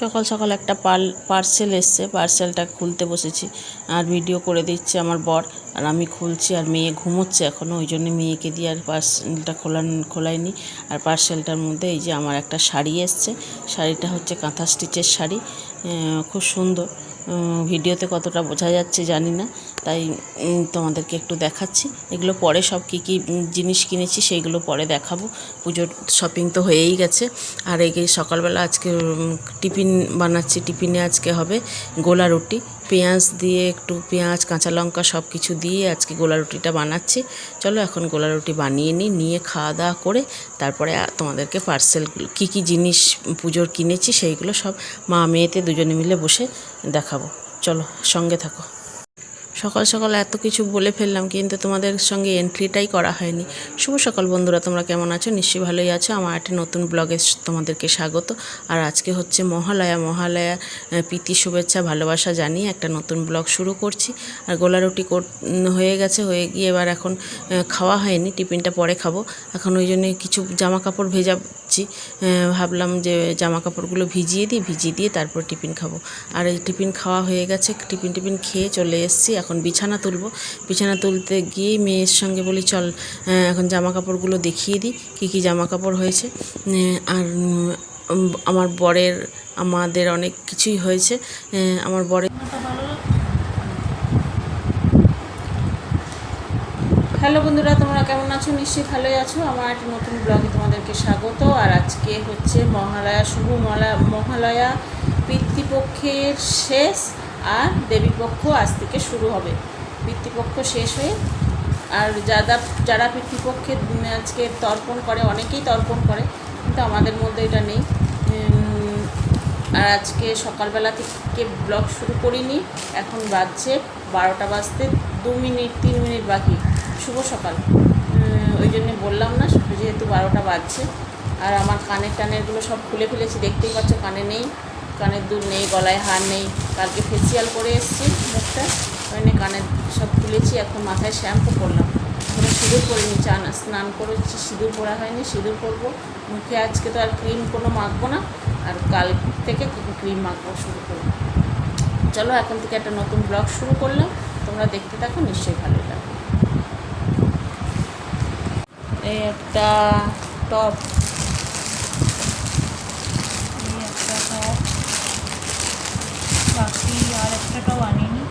সকাল সকাল একটা পাল পার্সেল এসছে পার্সেলটা খুলতে বসেছি। আর ভিডিও করে দিচ্ছে আমার বর। আর আমি খুলছি, আর মেয়ে ঘুমোচ্ছে এখনও ওই জন্য মেয়েকে দিয়ে আর পার্সেলটা খোলান, খোলাইনি। আর পার্সেলটার মধ্যে এই যে আমার একটা শাড়ি এসছে, শাড়িটা হচ্ছে কাঁথা স্টিচের শাড়ি। খুব সুন্দর। ভিডিওতে কতটা বোঝা যাচ্ছে জানি না। তাই তোমাদেরকে একটু দেখাচ্ছি। এগুলো পরে সব কী কী জিনিস কিনেছি সেইগুলো পরে দেখাবো। পুজোর শপিং তো হয়েই গেছে। আর এই সকালবেলা আজকে টিফিন বানাচ্ছি। টিফিনে আজকে হবে গোলা রুটি। পেঁয়াজ দিয়ে একটু পেঁয়াজ, কাঁচা লঙ্কা সব কিছু দিয়ে আজকে গোলা রুটিটা বানাচ্ছি। চলো এখন গোলা রুটি বানিয়ে নিই, নিয়ে খাওয়া দাওয়া করে তারপরে তোমাদেরকে পার্সেল কী কী জিনিস পুজোর কিনেছি সেইগুলো সব মা মেয়েতে দুজনে মিলে বসে দেখাবো। চলো, সঙ্গে থাকো। সকাল সকাল এত কিছু বলে ফেললাম, কিন্তু তোমাদের সঙ্গে এন্ট্রিটাই করা হয়নি। শুভ সকাল বন্ধুরা, তোমরা কেমন আছো? নিশ্চয়ই ভালোই আছো। আমার একটা নতুন ব্লগে তোমাদেরকে স্বাগত। আর আজকে হচ্ছে মহালয়া। মহালয়া প্রীতি শুভেচ্ছা, ভালোবাসা জানিয়ে একটা নতুন ব্লগ শুরু করছি। আর গোলা রুটি হয়ে গেছে, হয়ে গিয়ে এবার এখন খাওয়া হয়নি। টিফিনটা পরে খাব। এখন ওই জন্য কিছু জামা কাপড় ভেজাচ্ছি আহ, ভাবলাম যে জামা কাপড়গুলো ভিজিয়ে দিই ভিজিয়ে দিয়ে তারপর টিফিন খাব। আর এই টিফিন খাওয়া হয়ে গেছে টিফিন টিফিন খেয়ে চলে এসেছি এখন বিছানা তুলবো। বিছানা তুলতে গিয়ে মেয়ের সঙ্গে বলি চল এখন জামা কাপড়গুলো দেখিয়ে দিই কী কী জামা কাপড় হয়েছে আর আমার বরের আমাদের অনেক কিছুই হয়েছে আমার বরের হ্যালো বন্ধুরা, তোমরা কেমন আছো? নিশ্চয়ই ভালোই আছো। আমার একটা নতুন ব্লগে তোমাদেরকে স্বাগত। আর আজকে হচ্ছে মহালয়া শুভ মহালয়া পিতৃপক্ষের শেষ আর দেবীপক্ষ আজ থেকে শুরু হবে। পিতৃপক্ষ শেষ হয়ে আর যারা যারা পিতৃপক্ষের আজকে তর্পণ করে, অনেকেই তর্পণ করে, কিন্তু আমাদের মধ্যে এটা নেই। আর আজকে সকালবেলা থেকে ব্লগ শুরু করিনি। এখন বাজছে বারোটা বাজতে দু মিনিট, তিন মিনিট বাকি। শুভ সকাল। ওই জন্য বললাম না, যেহেতু বারোটা বাজছে। আর আমার কানের টানেরগুলো সব খুলে ফেলেছি, দেখতেই পাচ্ছ কানে নেই, কানের দুল নেই, গলায় হার নেই। কালকে ফেসিয়াল করে এসেছি ওই জন্য কানের সব খুলেছি, এখন মাথায় শ্যাম্পু করলাম। কোনো সিঁদুর পরিনি চান স্নান করেছি, সিঁদুর পরা হয়নি, সিঁদুর পরবো। মুখে আজকে তো আর ক্রিম কোনো মাখবো না, আর কাল থেকে ক্রিম মাখবো শুরু করব। চলো, এখন থেকে একটা নতুন ব্লগ শুরু করলাম। তোমরা দেখতে থাকো, নিশ্চয়ই ভালো লাগবে। এই একটা টপ। এই একটা টপ। বাকি আর একটা টপ আনিনি।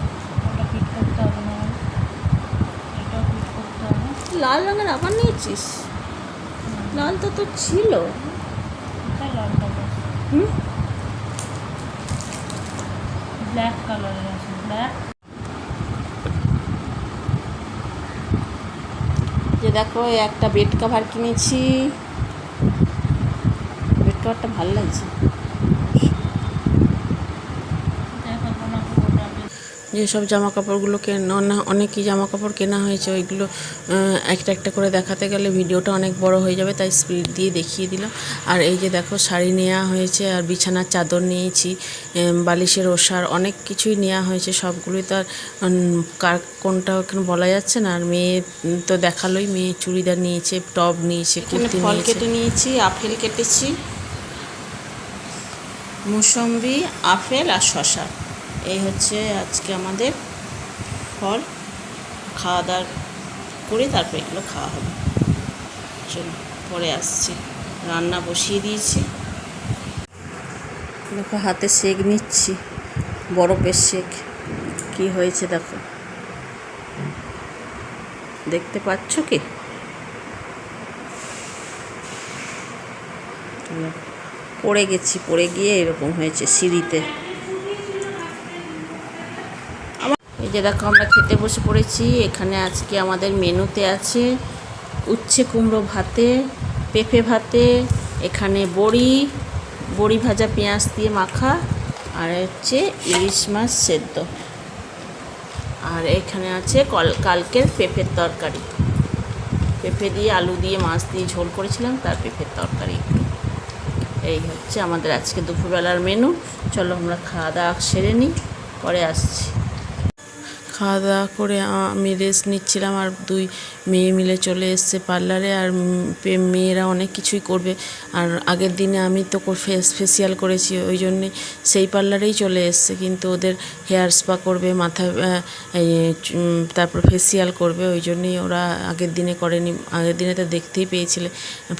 ওটা ফিট করতে হবে না এটাও ফিট করতে হবে। লাল রঙের আবার নিয়েছিস? লাল তো তো ছিল। লালটা হুম? ব্ল্যাক কালারের আছে। ব্ল্যাক যে দেখো একটা বেড কভার কিনেছি। বেড কভারটা ভালো লাগছে দেখো কোনো পুরোটা বেশ যেসব জামা কাপড়গুলো কেনা অনেকই জামা কাপড় কেনা হয়েছে ওইগুলো একটা একটা করে দেখাতে গেলে ভিডিওটা অনেক বড় হয়ে যাবে তাই স্পিড দিয়ে দেখিয়ে দিলাম। আর এই যে দেখো শাড়ি নেওয়া হয়েছে আর বিছানার চাদর নিয়েছি বালিশের ওষার অনেক কিছুই নেওয়া হয়েছে সবগুলোই তো আর কার কোনটা ওখানে বলা যাচ্ছে না আর মেয়ে তো দেখালোই মেয়ে চুড়িদার নিয়েছে টপ নিয়েছে কুর্তি ফল কেটে নিয়েছি আপেল কেটেছি মুসম্বি আপেল আর শশা এই হচ্ছে আজকে আমাদের ফল। খাওয়া দাওয়া করে তারপর এগুলো খাওয়া হবে। চলো, পরে আসছি। রান্না বসিয়ে দিয়েছি। দেখো, হাতে সেক নিচ্ছি। বরফের সেক কি হয়েছে দেখো। দেখতে পাচ্ছ কি? পড়ে গেছি, পড়ে গিয়ে এরকম হয়েছে সিঁড়িতে। যে দেখো আমরা খেতে বসে পড়েছি, এখানে আজকে আমাদের মেনুতে আছে উচ্ছে কুমড়ো ভাতে, পেঁপে ভাতে, এখানে বড়ি বড়ি ভাজা পেঁয়াজ দিয়ে মাখা, আর হচ্ছে ইলিশ মাছ সেদ্ধ। আর এখানে আছে কল, কালকের পেঁপের তরকারি। পেঁপে দিয়ে আলু দিয়ে মাছ দিয়ে ঝোল করেছিলাম, তার পেঁপের তরকারি। এই হচ্ছে আমাদের আজকে দুপুরবেলার মেনু। চলো আমরা খাওয়া দাওয়া সেরে নিই, পরে আসছি। খাওয়া দাওয়া করে আমি রেস্ট নিচ্ছিলাম আর দুই মেয়ে মিলে চলে এসছে পার্লারে আর মেয়েরা অনেক কিছুই করবে। আর আগের দিনে আমি তো ফেস ফেসিয়াল করেছি, ওই জন্যে সেই পার্লারেই চলে এসছে। কিন্তু ওদের হেয়ার স্পা করবে, মাথা তারপর ফেসিয়াল করবে, ওই জন্যেই ওরা আগের দিনে করেনি। আগের দিনে তো দেখতেই পেয়েছিলে,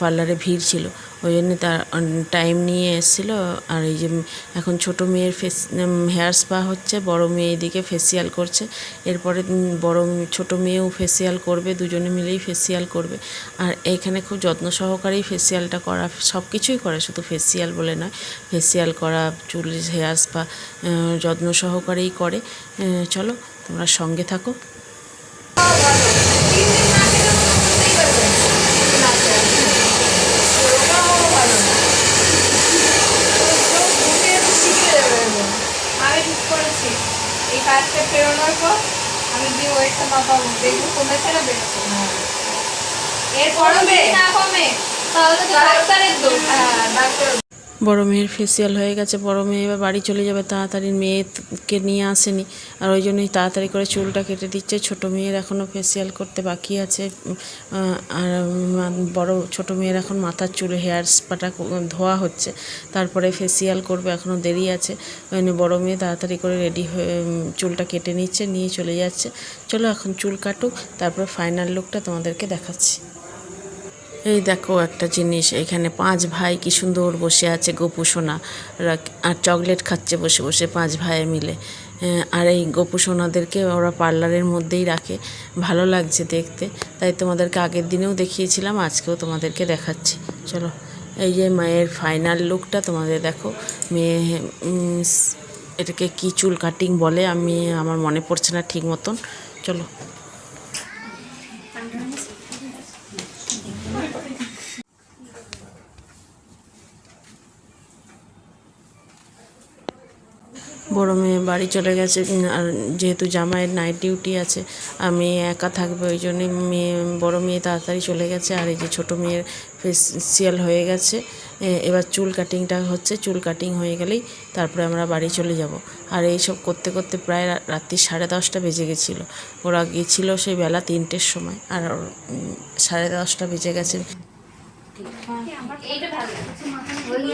পার্লারে ভিড় ছিল। ওই জন্যে তার টাইম নিয়ে এসেছিল। আর এই যে, এখন ছোট মেয়ের ফেস হেয়ার স্পা হচ্ছে, বড় মেয়ে এদিকে ফেসিয়াল করছে। এরপরে বড় ছোট মেয়েও ফেসিয়াল করবে, দুজনে মিলেই ফেসিয়াল করবে। আর এখানে খুব যত্ন সহকারেই ফেসিয়ালটা করা সব কিছুই করে, শুধু ফেসিয়াল বলে নয় ফেসিয়াল করা, চুল হেয়ার স্পা যত্ন সহকারেই করে। চলো, তোমরা সঙ্গে থাকো। এই কাজটা পেরোনোর পর আমি দিয়ে ওয়েটটা মাপাবো দেখব কমেছে না বেড়েছে এরপরও যদি না কমে? তাহলে তো ডাক্তারের দোষ। হ্যাঁ ডাক্তার বড় মেয়ের ফেসিয়াল হয়ে গেছে, বড় মেয়ে এবার বাড়ি চলে যাবে, তাড়াতাড়ি মেয়েকে নিয়ে আসেনি। আর ওই জন্যই তাড়াতাড়ি করে চুলটা কেটে দিচ্ছে, ছোট মেয়ের এখনও ফেসিয়াল করতে বাকি আছে। আর বড়, ছোট মেয়ের এখন মাথার চুল হেয়ার স্পাটা ধোয়া হচ্ছে। তারপরে ফেসিয়াল করবে এখনও দেরি আছে। ওই বড় মেয়ে তাড়াতাড়ি করে রেডি হয়ে চুলটা কেটে নিচ্ছে, নিয়ে চলে যাচ্ছে। চলো এখন চুল কাটুক, তারপরে ফাইনাল লুকটা তোমাদেরকে দেখাচ্ছি। এই দেখো একটা জিনিস, এখানে পাঁচ ভাই কি সুন্দর বসে আছে গোপু সোনা। আর চকলেট খাচ্ছে বসে বসে পাঁচ ভাই মিলে। আর এই গোপু সোনাদেরকে ওরা পার্লারের মধ্যেই রাখে। ভালো লাগছে দেখতে। তাই তোমাদেরকে আগের দিনেও দেখিয়েছিলাম, আজকেও তোমাদেরকে দেখাচ্ছি। চলো, এই যে মায়ের ফাইনাল লুকটা তোমাদের দেখো। মেয়ে এটাকে কি চুল কাটিং বলে, আমি, আমার মনে পড়ছে না ঠিক মতন। চলো। বড় চলে গেছে আর যেহেতু জামাইয়ের নাইট ডিউটি আছে আর মেয়ে একা থাকবে ওই জন্যই মেয়ে, বড়ো মেয়ে তাড়াতাড়ি চলে গেছে, আর এই যে ছোটো মেয়ের ফেসিয়াল হয়ে গেছে এবার চুল কাটিংটা হচ্ছে, চুল কাটিং হয়ে গেলেই তারপরে আমরা বাড়ি চলে যাব। আর এই সব করতে করতে প্রায় রাত্রি সাড়ে দশটা বেজে গেছিল। ওরা গিয়েছিল সেই বেলা তিনটের সময়, আর সাড়ে দশটা বেজে গেছে। এইটা ভালো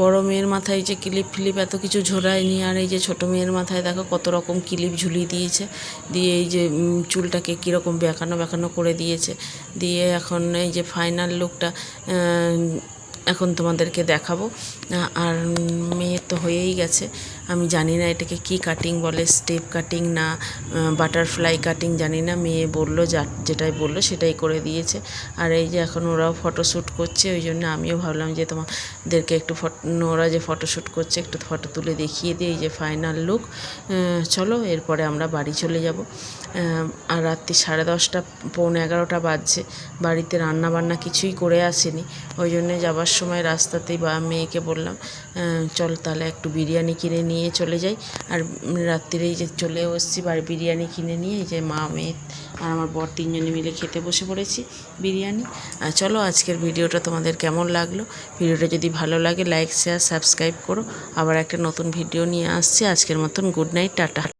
বড় মেয়ের মাথায় যে ক্লিপ ফিলিপ এত কিছু ঝোলায়নি, আর এই যে ছোট মেয়ের মাথায় দেখো কত রকম ক্লিপ ঝুলিয়ে দিয়েছে, দিয়ে এই যে চুলটাকে কীরকম বেঁকানো বেঁকানো করে দিয়েছে, দিয়ে এখন এই যে ফাইনাল লুকটা এখন তোমাদেরকে দেখাবো। আর মেয়ে তো হয়েই গেছে। আমি জানি না এটাকে কি কাটিং বলে স্টেপ কাটিং না বাটারফ্লাই কাটিং জানি না। মেয়ে বলল, যা, যেটাই বলল সেটাই করে দিয়েছে। আর এই যে এখন ওরাও ফটোশ্যুট করছে, ওই জন্য আমিও ভাবলাম যে তোমাদেরকে একটু ফটো, ওরা যে ফটোশ্যুট করছে, একটু ফটো তুলে দেখিয়ে দিই, এই যে ফাইনাল লুক চলো, এরপরে আমরা বাড়ি চলে যাব। আর রাত্রি সাড়ে দশটা, পৌনে এগারোটা বাজছে। বাড়িতে রান্না বান্না কিছুই করে আসেনি। ওই জন্যে যাবার সময় রাস্তাতেই বা, মেয়েকে বললাম চল তাহলে একটু বিরিয়ানি কিনে নিয়ে চলে যাই। আর রাত্রিরেই যে চলে এসেছি বাড়ি বিরিয়ানি কিনে নিয়ে, এই যে মা মেয়ে আর আমার বর তিনজনে মিলে খেতে বসে পড়েছি বিরিয়ানি। আর চলো আজকের ভিডিওটা তোমাদের কেমন লাগল? ভিডিওটা যদি ভালো লাগে লাইক শেয়ার সাবস্ক্রাইব করো। আবার একটা নতুন ভিডিও নিয়ে আসছি। আজকের মতন গুড নাইট, টাটা।